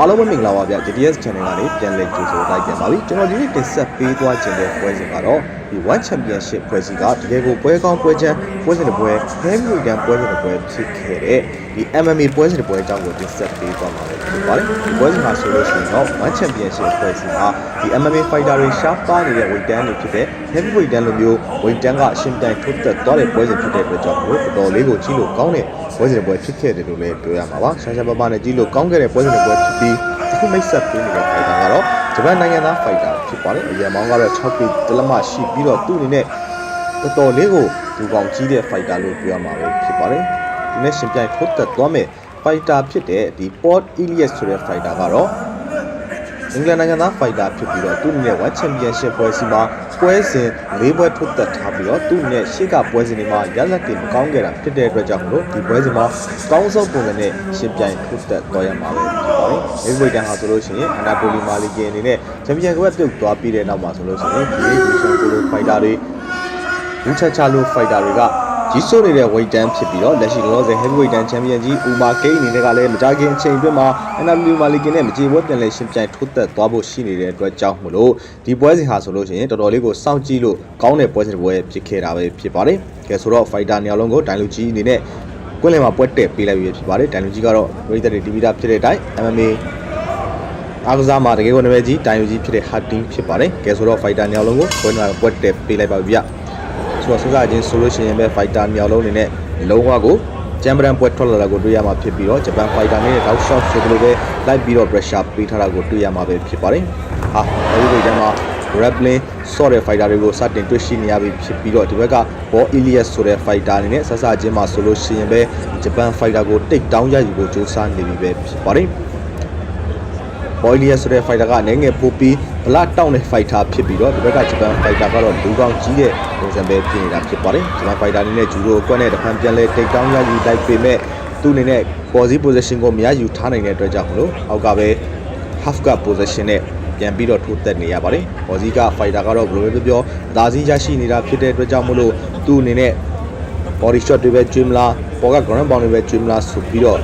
အားလုံးပဲမင်္ဂလာပါဗျ GTS Channel ကနေပြန်လည်ကြိုဆိုလိုက်ပြန်ပါပြီကျွန်တော်ဒီနေ့တင်ဆက်ပေးသွားခြင်းတဲ့ပွဲစဉ်ကတော့ဒီ One Championship ပွဲစီကတကယ်ကိုပွဲကောင်းပွဲချမ်းပွဲစဉ်တစ်ပွဲ Heavyweight တန်းပွဲစဉ်တစ်ပွဲဖြစ်ခဲ့တဲ့ဒီ MMA ပွဲစဉ်တစ်ပွဲအကြောင်းကိုတင်ဆက်ပေးသွားမှာဖြစ်ပါတယ်ဒီပွဲစဉ်မှာဆိုလို့ရှိရင်တော့ One Championship ပွဲစဉ်မှာဒီ MMA fighter တွေရှားပါနေတဲ့ weight တန်းတွေဖြစ်တဲ့ Heavyweight တန်းလိုမျိုး weight တန်းကအရှင်တန်ထုတ်သက်သွားတဲ့ပွဲစဉ်ဖြစ်တဲ့အတွက်ကြောင့်မို့တော်တော်လေးကိုကြီးလို့ကောင်းတဲ့ ပွဲစဉ်တစ်ပွဲဖြစ်ခဲ့တယ်လို့လည်းပြောရမှာပါရှားရှားပါးပါးနဲ့ကြီးလို့ကောင်းခဲ့တဲ့ပွဲစဉ်တစ်ပွဲဖြစ်ပြီးအခုမိတ်ဆက်ပေးနေတဲ့ fighter ကတော့ဂျပန်နိုင်ငံသား fighter ဖြစ်ပါတယ်အရင်မောင်းကတော့6ပေတလက်မရှိပြီးတော့သူ့အနေနဲ့တော်တော်လေးကိုဒီကောင်ကြီးတဲ့ fighter လို့ပြောရမှာပဲဖြစ်ပါတယ်ဒီနေ့ရှင်ပြိုင်ထုတ်သက်သွားမယ် fighter ဖြစ်တဲ့ဒီ Port Elias ဆိုတဲ့ fighter ကတော့ အင်္ဂလန်နိုင်ငံသား fighter ဖြစ်ပြီးတော့သူ့အနေနဲ့ World Championship ပွဲစီမှာပွဲစဉ်၄ပွဲထုတ်သက်ထားပြီးတော့သူ့အနေနဲ့ရှေ့ကပွဲစဉ်တွေမှာရလက်တွေမကောင်းခဲ့တာဖြစ်တဲ့အတွက်ကြောင့်မလို့ဒီပွဲစဉ်မှာကောင်းဆုံးပုံစံနဲ့ရှင်ပြိုင်ထုတ်သက်သွားရမှာပဲဖြစ်ပါတယ်။ Heavyweight တန်းဟာဆိုလို့ရှိရင်အနာတိုလီမာလီကင်အနေနဲ့ချန်ပီယံကဘက်ပြုတ်သွားပြီးတဲ့နောက်မှာဆိုလို့ရှိရင်ဒီဒီရှင်ကိုလို fighter တွေလူချာချာလို fighter တွေက ကြီးစိုးနေတဲ့ weight တန်းဖြစ်ပြီးတော့လက်ရှိလောလောဆယ် heavyweight တန်းချန်ပီယံကြီးဦးမာကိန်းအနေနဲ့ကလည်းမကြခင်အချိန်အတွင်းမှာ NW မာလီကင်နဲ့မကြေပွဲပြန်လည်ရှင်ပြိုင်ထိုးသက်သွားဖို့ရှိနေတဲ့အတွက်ကြောင့်မလို့ဒီပွဲစဉ်ဟာဆိုလို့ရှိရင်တော်တော်လေးကိုစောင့်ကြည့်လို့ကောင်းတဲ့ပွဲစဉ်တစ်ပွဲဖြစ်ခဲ့တာပဲဖြစ်ပါတယ်။ကဲဆိုတော့ fighter နေရာလုံးကိုဒိုင်လူကြီးအနေနဲ့ကွင်းလယ်မှာပွဲတက်ပေးလိုက်ပြီဖြစ်ပါတယ်။ဒိုင်လူကြီးကတော့ပရိသတ်တွေ TV တာဖြစ်တဲ့အတိုင်း MMA အားကစားမှာတကယ်ကိုနာမည်ကြီးတိုင်ယူကြီးဖြစ်တဲ့ Hard Team ဖြစ်ပါတယ်။ကဲဆိုတော့ fighter နေရာလုံးကိုပွဲမှာပွဲတက်ပေးလိုက်ပါပြီဗျ။ ဆိုတော့စစချင်းဆိုလို့ရှိရင်ပဲ fighter နေရာလုံးအနေနဲ့လုံးဝကိုဂျမ်ပရန်ပွဲထွက်လာတာကိုတွေ့ရမှာဖြစ်ပြီးတော့ဂျပန် fighter နဲ့တောက်ရှော့ဆိုသလိုပဲလိုက်ပြီးတော့ pressure ပေးထားတာကိုတွေ့ရမှာပဲဖြစ်ပါတယ်။ဟာအဲဒီလိုတန်းမှာ grappling ဆော့တဲ့ fighter တွေကိုစတင်တွေ့ရှိနေရပြီဖြစ်ပြီးတော့ဒီဘက်က Ball Elias ဆိုတဲ့ fighter အနေနဲ့ဆဆချင်းမှာဆိုလို့ရှိရင်ပဲဂျပန် fighter ကိုတိတ်တောင်းရယူဖို့ကြိုးစားနေပြီပဲဖြစ်ပါတယ်။ Boilier ဆိုတဲ့ fighter ကအနေငယ်ပိုပြီးဗလာတောင်းတဲ့ fighter ဖြစ်ပြီးတော့ဒီဘက်ကဂျပန် fighter ကတော့လူကောင်းကြီးတဲ့ပုံစံပဲဖြစ်နေတာဖြစ်ပါတယ်ဂျပန် fighter အနေနဲ့ဂျူရိုအကွက်နဲ့တဖန်ပြန်လဲတိတ်တောင်းရယူလိုက်ပေမဲ့သူ့အနေနဲ့ position position ကိုမရယူထားနိုင်တဲ့အတွက်ကြောင့်မလို့အောက်ကပဲ half guard position နဲ့ပြန်ပြီးတော့ထိုးသက်နေရပါတယ်။ Bozi က fighter ကတော့ဘယ်လိုပဲပြောပြောဒါစီရရှိနေတာဖြစ်တဲ့အတွက်ကြောင့်မလို့သူ့အနေနဲ့ body shot တွေပဲကျွေးမလားပေါ်က ground pound တွေပဲကျွေးမလားဆိုပြီးတော့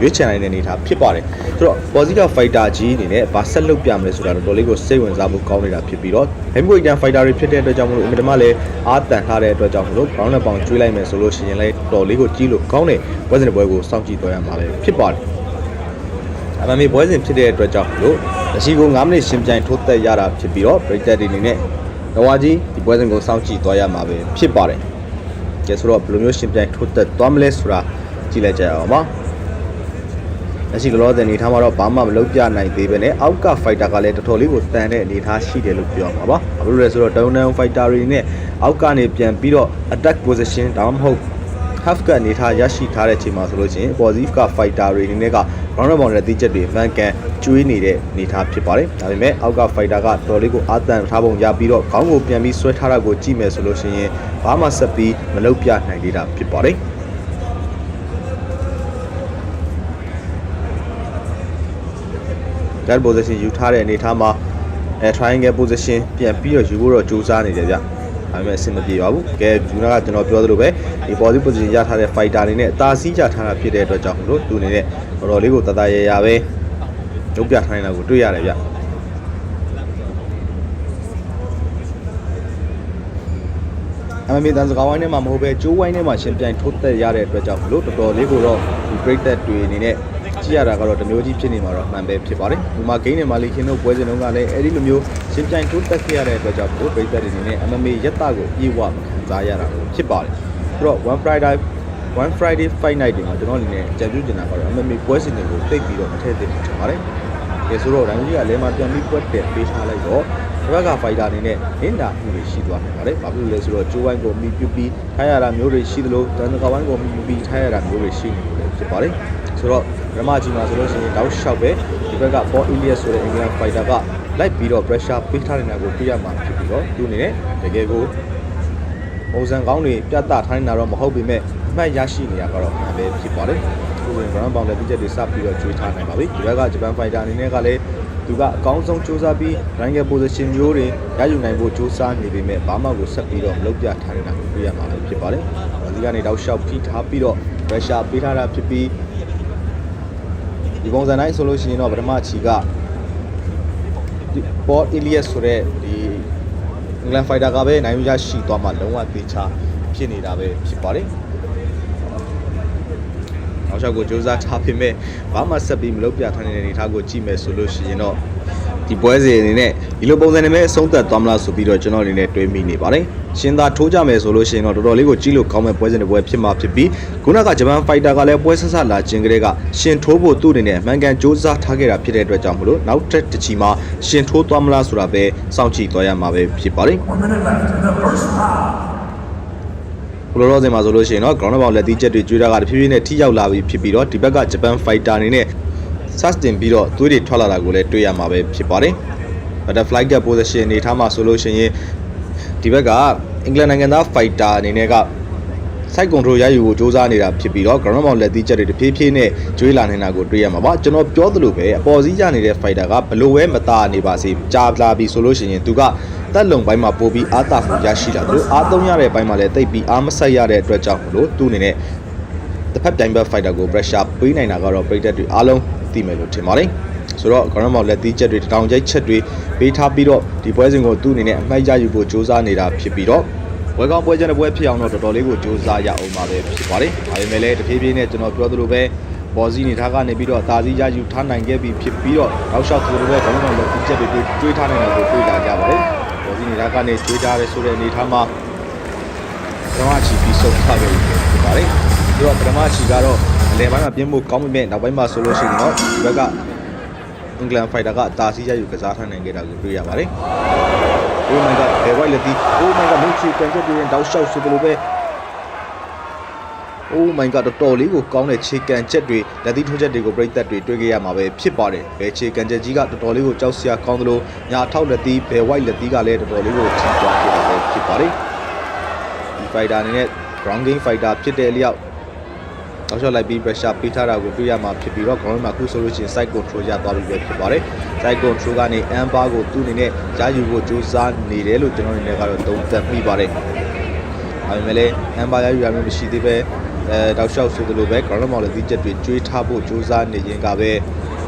ရွေးချယ်နိုင်တဲ့အနေအထားဖြစ်ပါတယ်ဆိုတော့ Positive Fighter ကြီးအနေနဲ့ဘာဆက်လုပ်ပြမလဲဆိုတာတော့တော်လေးကိုစိတ်ဝင်စားဖို့ကောင်းနေတာဖြစ်ပြီးတော့ Heavyweight တန်း Fighter တွေဖြစ်တဲ့အတွက်ကြောင့်မလို့အင်မတန်မှလည်းအားတန်ထားတဲ့အတွက်ကြောင့်မလို့ ground and pound ကျွေးလိုက်မယ်ဆိုလို့ရှိရင်လည်းတော်လေးကိုကြီးလို့ကောင်းတဲ့ပွဲစဉ်တစ်ပွဲကိုစောင့်ကြည့်တော့ရမှာပဲဖြစ်ပါတယ်အမှန်ပဲပွဲစဉ်ဖြစ်တဲ့အတွက်ကြောင့်မလို့လက်ရှိကို9မိနစ်ရှင်ပြိုင်ထိုးသက်ရတာဖြစ်ပြီးတော့ပရိသတ်တွေအနေနဲ့တော့ကြီးဒီပွဲစဉ်ကိုစောင့်ကြည့်သွားရမှာပဲဖြစ်ပါတယ်ကဲဆိုတော့ဘယ်လိုမျိုးရှင်ပြိုင်ထိုးသက်သွားမလဲဆိုတာကြည့်လိုက်ကြရအောင်ပါ လက်ရှိကလောဆယ်အနေထားမှာတော့ဘာမှမလုပ်ပြနိုင်သေးပဲနဲ့အောက်က fighter ကလည်းတော်တော်လေးကိုတန်တဲ့အနေထားရှိတယ်လို့ပြောမှာပါ။ဘာလို့လဲဆိုတော့ down down fighter တွေနဲ့အောက်ကနေပြန်ပြီးတော့ attack position ဒါမှမဟုတ် half cut အနေထားရရှိထားတဲ့အချိန်မှာဆိုလို့ရှိရင် positive က fighter တွေအနေနဲ့က round round နဲ့တိကျက်တွေ van can ကျွေးနေတဲ့အနေထားဖြစ်ပါတယ်။ဒါပေမဲ့အောက်က fighter ကတော်လေးကိုအာတန်ထားပုံရပြီးတော့ခေါင်းကိုပြန်ပြီးဆွဲထားတာကိုကြည့်မယ်ဆိုလို့ရှိရင်ဘာမှဆက်ပြီးမလုပ်ပြနိုင်သေးတာဖြစ်ပါတယ်။ that position ယူထားတဲ့အနေထားမှာအဲ triangle position ပြန်ပြီးတော့ယူဖို့တော့ကြိုးစားနေတယ်ဗျ။ဒါပေမဲ့အဆင်မပြေပါဘူး။ကဲဂျူနာကကျွန်တော်ပြောသလိုပဲဒီ position position ရထားတဲ့ fighter အနေနဲ့အသာစီးကြထားတာဖြစ်တဲ့အတွက်ကြောင့်မလို့သူအနေနဲ့တော်တော်လေးကိုတတရရပဲလုပ်ပြထားနေတာကိုတွေ့ရတယ်ဗျ။အမေတန်စကားဝိုင်းထဲမှာမဟုတ်ပဲကျိုးဝိုင်းထဲမှာရှင်ပြိုင်ထိုးသက်ရတဲ့အတွက်ကြောင့်မလို့တော်တော်လေးကိုတော့ဒီ break that တွေအနေနဲ့ ကြည့်ရတာကတော့တမျိုးကြီးဖြစ်နေမှာတော့အမှန်ပဲဖြစ်ပါတယ်။ဒီမှာဂိမ်းနဲ့မာလီခင်တို့ပွဲစဉ်တုန်းကလည်းအဲဒီလိုမျိုးရှင်ပြိုင်ထိုးသက်ခဲ့ရတဲ့အတွက်ကြောင့်ဘိုး break that တွေအနေနဲ့ MMA ရက်တာကိုပြေဝမခံစားရတာဖြစ်ပါတယ်။ဆိုတော့ one friday one friday fight night တွေမှာကျွန်တော်အနေနဲ့ကြံပြူတင်တာကတော့ MMA ပွဲစဉ်တွေကိုတိတ်ပြီးတော့မထည့်သင့်ဘူးထင်ပါတယ်။ကဲဆိုတော့ဒိုင်ကြီးကလည်းမပြန်ပြီးပွက်တယ်ပေးထားလိုက်တော့ဘက်ကဖိုက်တာအနေနဲ့နင်းတာမှုတွေရှိသွားနိုင်ပါတယ်။ဘာဖြစ်လို့လဲဆိုတော့ဂျိုးဝိုင်းကိုမီပြပြီးထိုင်းရတာမျိုးတွေရှိသလိုတန်တကာဝိုင်းကိုမီပြီးထိုင်းရတာမျိုးတွေရှိနေလို့ဖြစ်ပါတယ်။ဆိုတော့ ရမကြီးမှာဆိုလို့ရှိရင်တောက်လျှောက်ပဲဒီဘက်က Paul Elias ဆိုတဲ့ England fighter ကလိုက်ပြီးတော့ pressure ပေးထားနေတာကိုတွေ့ရမှာဖြစ်ပြီးတော့သူအနေနဲ့တကယ်ကိုပုံစံကောင်းတွေပြသထားနေတာတော့မဟုတ်ပေမဲ့အမှတ်ရရှိနေရကတော့မှန်ပဲဖြစ်ပါတယ်။သူဝင် ground bound တဲ့ပြည့်ချက်တွေစပြီးတော့ကျွေးထားနိုင်ပါပြီ။ဒီဘက်ကဂျပန် fighter အနေနဲ့ကလည်းသူကအကောင်းဆုံးစူးစမ်းပြီး rank position မျိုးတွေရယူနိုင်ဖို့စူးစမ်းနေပေမဲ့ဘာမှကိုဆက်ပြီးတော့မလုပ်ပြထားနေတာကိုတွေ့ရမှာလည်းဖြစ်ပါတယ်။ဒီကနေတောက်လျှောက်ဖိထားပြီးတော့ pressure ပေးထားတာဖြစ်ပြီးရ ဒီပုံစံတိုင်းဆိုလို့ရှိရင်တော့ပထမချီကဒီ Port Elias ဆိုတဲ့ဒီအင်္ဂလန်ဖိုက်တာကပဲနိုင်ရရှိသွားမှလုံးဝသေချာဖြစ်နေတာပဲဖြစ်ပါတယ်နောက်ချက်ကိုစူးစမ်းထားပေမဲ့ဘာမှဆက်ပြီးမလုပ်ပြထားတဲ့အနေအထားကိုကြည့်မယ်ဆိုလို့ရှိရင်တော့ ဒီပွဲစဉ်အနေနဲ့ဒီလိုပုံစံနဲ့ပဲအဆုံးသက်သွားမလားဆိုပြီးတော့ကျွန်တော်အနေနဲ့တွေးမိနေပါတယ်။ရှင်သာထိုးကြမယ်ဆိုလို့ရှိရင်တော့တော်တော်လေးကိုကြီးလို့ကောင်းမဲ့ပွဲစဉ်တစ်ပွဲဖြစ်မှာဖြစ်ပြီးခုနကဂျပန်ဖိုက်တာကလည်းပွဲဆက်ဆက်လာခြင်းကလေးကရှင်ထိုးဖို့သူ့အနေနဲ့အမှန်ကန်စူးစမ်းထားခဲ့တာဖြစ်တဲ့အတွက်ကြောင့်မလို့နောက်ထပ်တစ်ချီမှာရှင်ထိုးသွားမလားဆိုတာပဲစောင့်ကြည့်သွားရမှာပဲဖြစ်ပါတယ်။ One minute left in the first round. ဘလိုရောစင်မှာဆိုလို့ရှိရင်တော့ ground ball လက်သီးချက်တွေကျွေးတာကတဖြည်းဖြည်းနဲ့ထိရောက်လာပြီးဖြစ်ပြီးတော့ဒီဘက်ကဂျပန် fighter အနေနဲ့ sas တင်ပြီးတော့သွေးတွေထွက်လာတာကိုလည်းတွေ့ရမှာပဲဖြစ်ပါတယ် butterfly gap position အနေထားမှာဆိုလို့ရှိရင်ဒီဘက်ကအင်္ဂလန်နိုင်ငံသား fighter အနေနဲ့က side control ရယူဖို့စ조사နေတာဖြစ်ပြီးတော့ ground ball လက်သီးချက်တွေတဖြည်းဖြည်းနဲ့ကျွေးလာနေတာကိုတွေ့ရမှာပါကျွန်တော်ပြောသလိုပဲအပေါ်စီးကြနေတဲ့ fighter ကဘလို့ပဲမသားနေပါစေကြာလာပြီဆိုလို့ရှိရင်သူကတက်လုံပိုင်းမှာပို့ပြီးအားတာမှုရရှိလာတယ်လို့အားသုံးရတဲ့ဘိုင်းမှာလည်းတိတ်ပြီးအားမဆက်ရတဲ့အတွက်ကြောင့်မလို့သူ့အနေနဲ့တစ်ဖက်တိုင်းဘက် fighter ကို pressure ပေးနိုင်တာကတော့ပရိသတ်တွေအားလုံး သိမယ်လို့ထင်ပါတယ်ဆိုတော့ ground ball လက်သီးချက်တွေတောင်ကျိတ်ချက်တွေပေးထားပြီးတော့ဒီပွဲစဉ်ကိုသူ့အနေနဲ့အမှတ်ရယူဖို့စ조사နေတာဖြစ်ပြီးတော့ဝဲကောင်းပွဲချက်တဲ့ပွဲဖြစ်အောင်တော့တော်တော်လေးကိုစူးစမ်းရအောင်ပါပဲဖြစ်ပါတယ်။ဒါပေမဲ့လည်းတဖြည်းဖြည်းနဲ့ကျွန်တော်ပြောသလိုပဲပေါ်စီနေထားကနေပြီးတော့အသာစီးရယူထားနိုင်ခဲ့ပြီးဖြစ်ပြီးတော့နောက်လျှောက်သူတို့ပဲခေါင်းဆောင်လက်ပြချက်တွေတွေးထားနိုင်တာကိုတွေ့လာကြပါတယ်။ပေါ်စီနေထားကနေတွေးထားရဲဆိုတဲ့အနေထားမှာပထမချီပြီးဆုံးထားခဲ့ဖြစ်ပါတယ်။ပြီးတော့ပထမချီကတော့အ လယ်ပိုင်းမှာပြင်းဖို့ကောင်းပေမဲ့နောက်ပိုင်းမှာဆိုလို့ရှိရင်တော့ဒီဘက်ကအင်္ဂလန်ဖိုက်တာကအသာစီးရယူကစားထားနိုင်ခဲ့တာကိုတွေ့ရပါတယ်။ Oh my god ဘယ်ဝိုက်လက်ဒီ Oh my god မုတ်ချီကန်ချက်တွေရင်တောက်လျှောက်ဆိုသလိုပဲ Oh my god တော်တော်လေးကိုကောင်းတဲ့ခြေကန်ချက်တွေလက်သီးထိုးချက်တွေကိုပြိသက်တွေတွေ့ခဲ့ရမှာပဲဖြစ်ပါတယ်။ဘယ်ခြေကန်ချက်ကြီးကတော်တော်လေးကိုကြောက်စရာကောင်းသလိုညာထောက်လက်သီးဘယ်ဝိုက်လက်သီးကလည်းတော်တော်လေးကိုထိသွားခဲ့တာပဲဖြစ်ပါတယ်။ဒီ fighter အနေနဲ့ ground game fighter ဖြစ်တဲ့အလျောက် တော့ရှော့လိုက်ပြီး pressure ပေးထားတာကိုတွေ့ရမှာဖြစ်ပြီးတော့ ground မှာခုဆိုလို့ရှိရင် side control ရသွားပြီပဲဖြစ်ပါတယ်။ side control ကနေ amber ကိုသူ့အနေနဲ့ရယူဖို့ကြိုးစားနေတယ်လို့ကျွန်တော်အနေနဲ့ကတော့သုံးသပ်မိပါတယ်။ဒါပေမဲ့လည်း amber ရယူရမျိုးမရှိသေးပဲအဲတောက်လျှောက်ဆိုသလိုပဲ ground မှာလည်းဒီချက်တွေကျွေးထားဖို့ကြိုးစားနေခြင်းကပဲ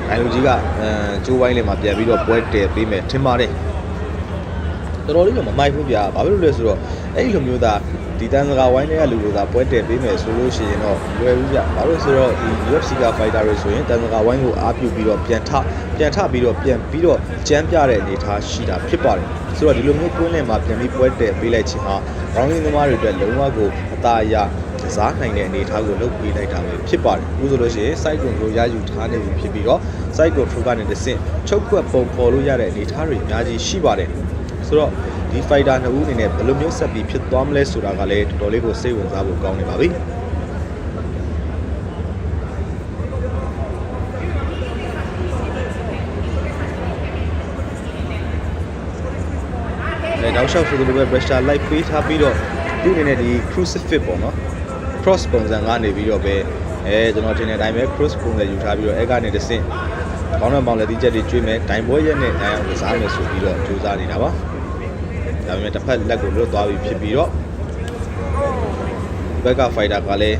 နိုင်လူကြီးကအဲကျိုးဝိုင်းလေးမှာပြန်ပြီးတော့ပွဲတည်ပေးမယ်ထင်ပါတယ်။တော်တော်လေးတော့မမိုက်ဘူးဗျာ။ဘာဖြစ်လို့လဲဆိုတော့အဲ့ဒီလိုမျိုးသား ဒီတန်စကာဝိုင်းတွေကလူတွေကပွဲတည်ပေးမယ်ဆိုလို့ရှိရင်တော့လွယ်ဘူးဗျ။ဘာလို့လဲဆိုတော့ဒီ UFC က fighter တွေဆိုရင်တန်စကာဝိုင်းကိုအားပြုပြီးတော့ပြန်ထပြန်ထပြီးတော့ပြန်ပြီးတော့ကြမ်းပြတဲ့အနေအထားရှိတာဖြစ်ပါတယ်။ဆိုတော့ဒီလိုမျိုးကွင်းလင်မှာပြန်ပြီးပွဲတည်ပေးလိုက်ခြင်းဟာ rounding သမားတွေအတွက်လုံးဝကိုအသာအရကစားနိုင်တဲ့အနေအထားကိုလုပ်ပေးလိုက်တာပဲဖြစ်ပါတယ်။အခုဆိုလို့ရှိရင် side control ရယူထားနေပြီဖြစ်ပြီးတော့ side control ကနေတစ်ဆင့်ချုပ်ကွက်ပုံဖော်လို့ရတဲ့အနေအထားတွေအများကြီးရှိပါတယ်။ဆိုတော့ ဒီ fighter နှစ်ဦးအနေနဲ့ဘယ်လိုမျိုးဆက်ပြီးဖြစ်သွားမလဲဆိုတာကလည်းတော်တော်လေးကိုစိတ်ဝင်စားဖို့ကောင်းနေပါပြီ။အဲတောက်လျှောက်ဆိုသလိုပဲ pressure light ပေးထားပြီးတော့သူ့အနေနဲ့ဒီ crucifix ပေါ့နော် cross ပုံစံကနေပြီးတော့ပဲအဲကျွန်တော်ထင်တဲ့အတိုင်းပဲ cross ပုံစံယူထားပြီးတော့အဲကနေတစ်ဆင့်ကောင်းတဲ့ပေါင်လက်သီးချက်တွေကျွေးမယ်ဒိုင်ပွဲရက်နဲ့နိုင်အောင်ကစားမယ်ဆိုပြီးတော့ကြိုးစားနေတာပါ ဒါပေမဲ့တစ်ဖက်လက်ကိုလွတ်သွားပြီဖြစ်ပြီးတော့ဘက်က fighter ကလည်း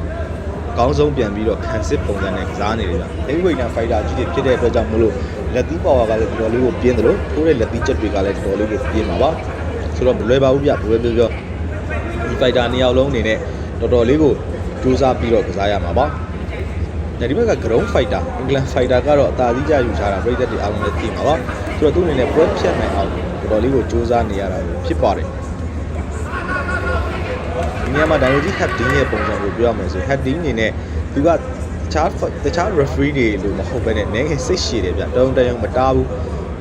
အကောင်းဆုံးပြန်ပြီးတော့ခံစစ်ပုံစံနဲ့ကစားနေတယ်ဗျ။ heavyweight နဲ့ fighter ကြီးတွေဖြစ်တဲ့အတွက်ကြောင့်မလို့လက်သီးပါဝါကလည်းတော်တော်လေးကိုပြင်းတယ်လို့ထိုးတဲ့လက်သီးချက်တွေကလည်းတော်တော်လေးကိုပြင်းပါပါ။ဆိုတော့မလွယ်ပါဘူးဗျ။ဘယ်လိုပြောပြောဒီ fighter နှစ်ယောက်လုံးအနေနဲ့တော်တော်လေးကိုစူးစမ်းပြီးတော့ကစားရမှာပါ။ဒီဘက်က ground fighter England fighter ကတော့အသာစီးကြယူထားတာပြည်သက်တွေအားလုံးလည်းသိမှာပါ။ ဆိုတော့သူ့အနေနဲ့ပွဲဖြတ်နိုင်အောင်တော်တော်လေးကိုစူးစမ်းနေရတာဖြစ်ပါတယ်။ဒီနေရာမှာဒိုင်ယိုဂျီ heading ရဲ့ပုံစံကိုပြောရမယ်ဆို heading အနေနဲ့သူကတခြားတခြား referee တွေလို့မဟုတ်ဘဲနဲ့နည်းငယ်စိတ်ရှည်တယ်ဗျတုံးတရုံမတားဘူး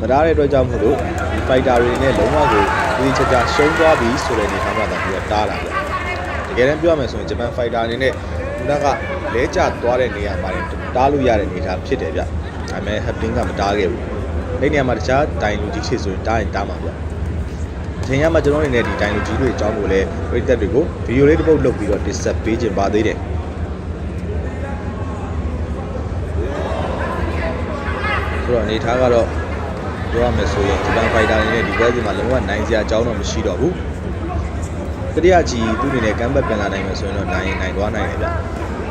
မတားတဲ့အတွက်ကြောင့်မို့လို့ဒီ fighter တွေနဲ့လုံးဝကိုဒီချာချာရှုံးသွားပြီဆိုတဲ့အနေအထားမှာတော့သူကတားတာဗျတကယ်တမ်းပြောရမယ်ဆိုရင်ဂျပန် fighter အနေနဲ့ခုနကလဲကျသွားတဲ့နေရာမှာတားလို့ရတဲ့အနေအထားဖြစ်တယ်ဗျဒါပေမဲ့ heading ကမတားခဲ့ဘူး အဲ့ဒီနေရာမှာတခြားတိုင်လူကြီးတွေဆိုရင်တားရင်တားမှာဗျအချိန်ရမှာကျွန်တော်အနေနဲ့ဒီတိုင်လူကြီးတွေအကြောင်းကိုလည်းပြည်သက်တွေကိုဗီဒီယိုလေးတစ်ပုတ်လုပ်ပြီးတော့တင်ဆက်ပေးခြင်းပါသေးတယ်ဆိုတော့အနေထားကတော့ပြောရမယ်ဆိုရင်ဂျပန်ဖိုက်တာအနေနဲ့ဒီပွဲစဉ်မှာလုံးဝနိုင်စရာအကြောင်းတော့မရှိတော့ဘူးတတိယကြီးသူ့အနေနဲ့ကမ်းဘက်ပြန်လာနိုင်မယ်ဆိုရင်တော့နိုင်ရင်နိုင်သွားနိုင်တယ်ဗျ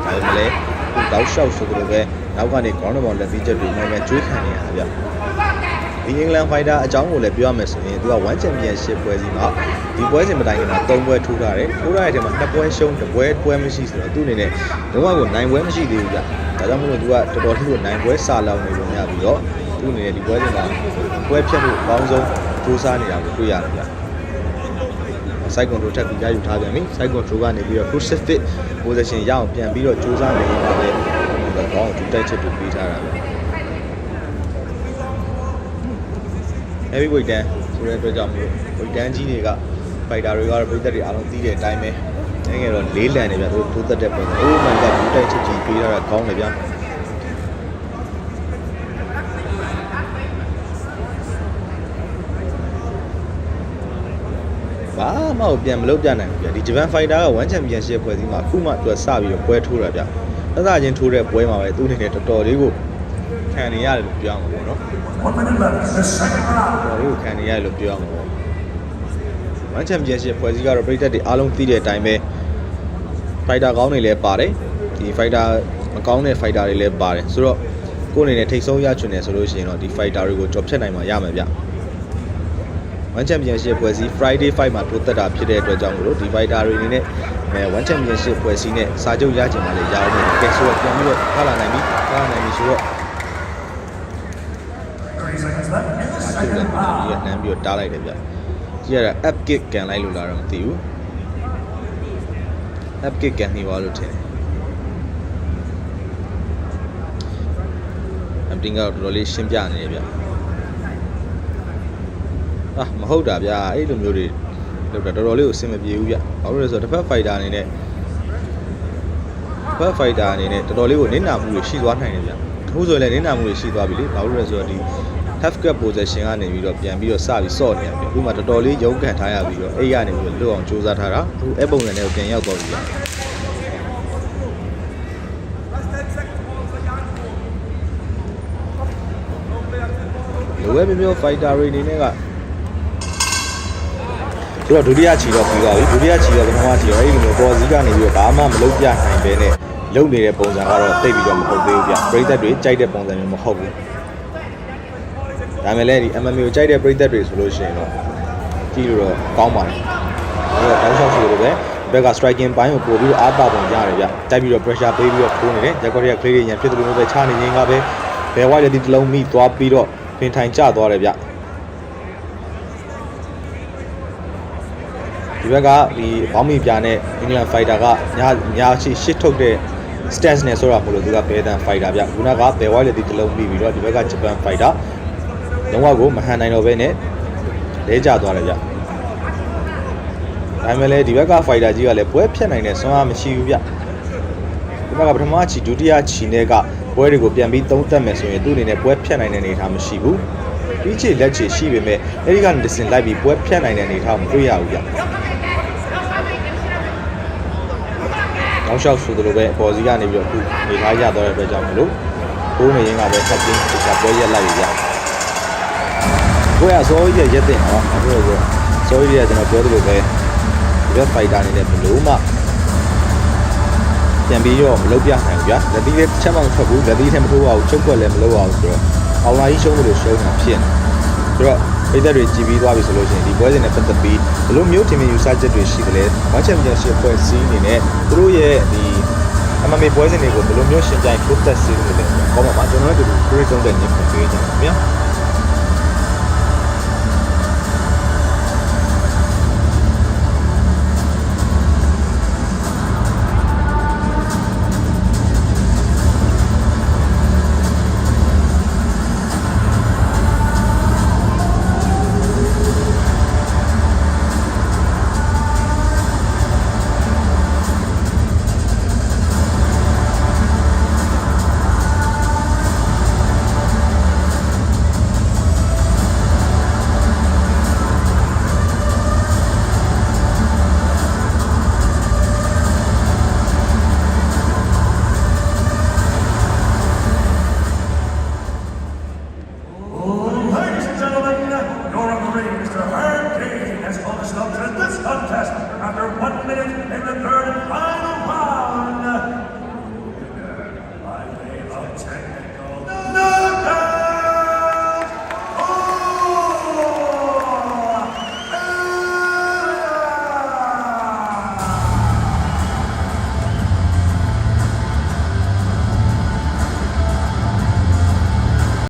ဒါပေမဲ့လည်းသူတောက်လျှောက်ဆိုသလိုပဲ နောက်ကနေ ground ball လက်ပြီးချက်တွေမှန်မှန်ကျွေးခံနေရတာဗျဒီအင်္ဂလန်ဖိုင်တာအကြောင်းကိုလည်းပြောရမယ်ဆိုရင်သူက1 championship ပွဲစီမှာဒီပွဲစဉ်မတိုင်ခင်မှာ3ပွဲထိုးထားတယ်ထိုးထားတဲ့အချိန်မှာ2ပွဲရှုံး1ပွဲပွဲမရှိဆိုတော့သူ့အနေနဲ့လုံးဝကိုနိုင်ပွဲမရှိသေးဘူးဗျဒါကြောင့်မလို့သူကတော်တော်လေးကိုနိုင်ပွဲစာလောင်နေလို့ရပြီးတော့သူ့အနေနဲ့ဒီပွဲစဉ်မှာပွဲဖြတ်ဖို့အကောင်းဆုံးစူးစမ်းနေတာကိုတွေ့ရတယ်ဗျ side control ထပ်ပြီးရယူထားပြန်ပြီ side control ကနေပြီးတော့ crucifix position ရအောင်ပြန်ပြီးတော့ကြိုးစားနေရင်လည်း တော့ကောင်းဒူတိုက်ချက်တူပေးထားတာပဲ heavy weight တန်းဆိုတဲ့အတွက်ကြောင့်မျိုး weight တန်းကြီးတွေက fighter တွေကတော့ပြည်သက်တွေအားလုံးသိတဲ့အတိုင်းပဲငယ်ငယ်တော့လေးလံနေဗျသူထိုးသက်တဲ့ပုံစံ oh my god ဒူတိုက်ချက်ကြီးပေးထားတာကောင်းတယ်ဗျဘာမှပြန်မလုပ်ပြနိုင်ဘူးဗျဒီ Japan Fighter က1 Championship ဖွဲ့စည်းမှာအခုမှသူကစပြီးတော့ပွဲထိုးတာဗျ သက်သာချင်းထိုးတဲ့ပွဲမှာပဲသူ့အနေနဲ့တော်တော်လေးကိုခံနေရတယ်လို့ပြောအောင်ပေါ့နော် One minute left in the second round. တော်လေးကိုခံနေရတယ်လို့ပြောအောင်ပေါ့။1 Championship ဖွဲ့စည်းကတော့ပြည်သက်တွေအားလုံးသိတဲ့အတိုင်းပဲ fighter ကောင်းတွေလည်းပါတယ်။ဒီ fighter မကောင်းတဲ့ fighter တွေလည်းပါတယ်။ဆိုတော့ကိုယ်အနေနဲ့ထိတ်ဆုံးရချင်တယ်ဆိုလို့ရှိရင်တော့ဒီ fighter တွေကိုကြော်ဖြတ်နိုင်မှာရမယ်ဗျ။ 1 Championship ဖွဲ့စည်း Friday fight မှာထိုးသက်တာဖြစ်တဲ့အတွက်ကြောင့်မလို့ဒီ fighter တွေအနေနဲ့အဲ1 Championship ဖွဲ့စည်းနဲ့စာချုပ်ရချင်မှလည်းရအောင်မယ်။ကဲဆိုတော့ပြန်ပြီးတော့ထားလာနိုင်ပြီ။ထားလာနိုင်ပြီဆိုတော့30 seconds left in the အဲ့ဒါ second လည်း round. ဒီကနှမ်းပြီးတော့တားလိုက်တယ်ဗျကြည့်ရတာ app kick ကန်လိုက်လို့လားတော့မသိဘူး app kick ကန်နေပါလို့ထင်တယ်အမ်တင်ကတော့တော်တော်လေးရှင်းပြနေတယ်ဗျ အာမဟုတ်တာဗျအဲ့လိုမျိုးတွေလောက်တာတော်တော်လေးကိုအဆင်မပြေဘူးဗျဘာလို့လဲဆိုတော့တစ်ဖက် fighter အနေနဲ့တစ်ဖက် fighter အနေနဲ့တော်တော်လေးကိုနစ်နာမှုတွေရှိသွားနိုင်တယ်ဗျအခုဆိုရင်လည်းနစ်နာမှုတွေရှိသွားပြီလေဘာလို့လဲဆိုတော့ဒီ half cut position ကနေပြီးတော့ပြန်ပြီးတော့စပြီးဆော့နေရပြီအခုမှတော်တော်လေးရုန်းကန်ထားရပြီးတော့အဲ့ရနေပြီးတော့လွတ်အောင်စူးစမ်းထားတာအခုအဲ့ပုံစံနဲ့ကိုပြန်ရောက်သွားပြီဗျလိုပဲမျိုးမျိုး fighter တွေအနေနဲ့က ဆိုတော့ဒုတိယခြေတော့ပြီးသွားပြီဒုတိယခြေတော့ပထမခြေတော့အဲ့ဒီလိုပေါ်စည်းကနေပြီးတော့ဘာမှမလုပ်ပြနိုင်ပဲနဲ့လုံနေတဲ့ပုံစံကတော့တိတ်ပြီးတော့မဟုတ်သေးဘူးဗျပရိသတ်တွေကြိုက်တဲ့ပုံစံမျိုးမဟုတ်ဘူးဒါမဲ့လည်းဒီ MMA ကိုကြိုက်တဲ့ပရိသတ်တွေဆိုလို့ရှိရင်တော့ကြည့်လို့တော့ကောင်းပါတယ်။အဲတော့တောင်းလျှောက်ဆိုလိုပဲဘက်က striking ဘိုင်းကိုပို့ပြီးတော့အားပါပုံရတယ်ဗျ။တိုက်ပြီးတော့ pressure ပေးပြီးတော့ထိုးနေတယ်။ရက်ကွက်ရက်ကလေးတွေရန်ဖြစ်တယ်လို့ပဲချနေခြင်းကပဲဘယ်ဝိုက်လည်းဒီတစ်လုံးမိသွားပြီးတော့ပင်ထိုင်ကျသွားတယ်ဗျ။ ဒီဘက်ကဒီဘောင်းမီပြာနဲ့ England fighter ကညာညာရှိရှစ်ထုတ်တဲ့ stance နဲ့ဆိုတာမလို့သူကဘဲတန် fighter ဗျခုနကဘယ်ဝိုက်လည်းဒီတစ်လုံးမိပြီးတော့ဒီဘက်က Japan fighter လုံးဝကိုမဟန်နိုင်တော့ဘဲနဲ့လဲကျသွားတယ်ဗျဒါပေမဲ့လည်းဒီဘက်က fighter ကြီးကလည်းပွဲဖြတ်နိုင်တဲ့စွမ်းအားမရှိဘူးဗျဒီဘက်ကပထမချီဒုတိယချီနဲ့ကပွဲတွေကိုပြန်ပြီးသုံးသပ်မယ်ဆိုရင်သူ့အနေနဲ့ပွဲဖြတ်နိုင်တဲ့အနေအထားမရှိဘူးပြီးချေလက်ချေရှိပေမဲ့အဲဒီကနေတစ်စင်လိုက်ပြီးပွဲဖြတ်နိုင်တဲ့အနေအထားကိုမတွေ့ရဘူးဗျ နောက်လျှောက်ဆိုသလိုပဲအပေါ်စီးကနေပြီးတော့အခုနေထားရသွားတဲ့အတွက်ကြောင့်မလို့ဘိုးနေရင်ကပဲဖတ်ပြီးဒီကပွဲရက်လိုက်ပြီဗျကိုရအစိုးရရက်တဲ့နော်အခုတော့ဆိုရရကျွန်တော်ပြောသလိုပဲဒီဘက်ဖိုက်တာအနေနဲ့ဘလို့မှပြန်ပြီးတော့မလုပ်ပြနိုင်ဘူးဗျာလက်သီးလေးချက်မှမထွက်ဘူးလက်သီးထဲမထိုးအောင်ချုပ်ွက်လည်းမလုပ်အောင်ဆိုတော့အောင်လာကြီးရှုံးလို့ရှုံးတာဖြစ်နေဆိုတော့ ပိသက်တွေကြည်ပြီးသွားပြီဆိုလို့ရှိရင်ဒီပွဲစဉ်နဲ့ပတ်သက်ပြီးဘလို့မျိုးတင်မြင်ယူဆချက်တွေရှိတယ်လဲဝမ်ချန်ပီယံရှစ်ပွဲစီးအနေနဲ့သူတို့ရဲ့ဒီ MMA ပွဲစဉ်တွေကိုဘယ်လိုမျိုးရှင်ပြိုင်ထိုးသက်စေလို့လဲကောင်းပါမှာကျွန်တော်တို့ဒီ create လုပ်တဲ့ညှိနှိုင်းပေးကြပါဗျာ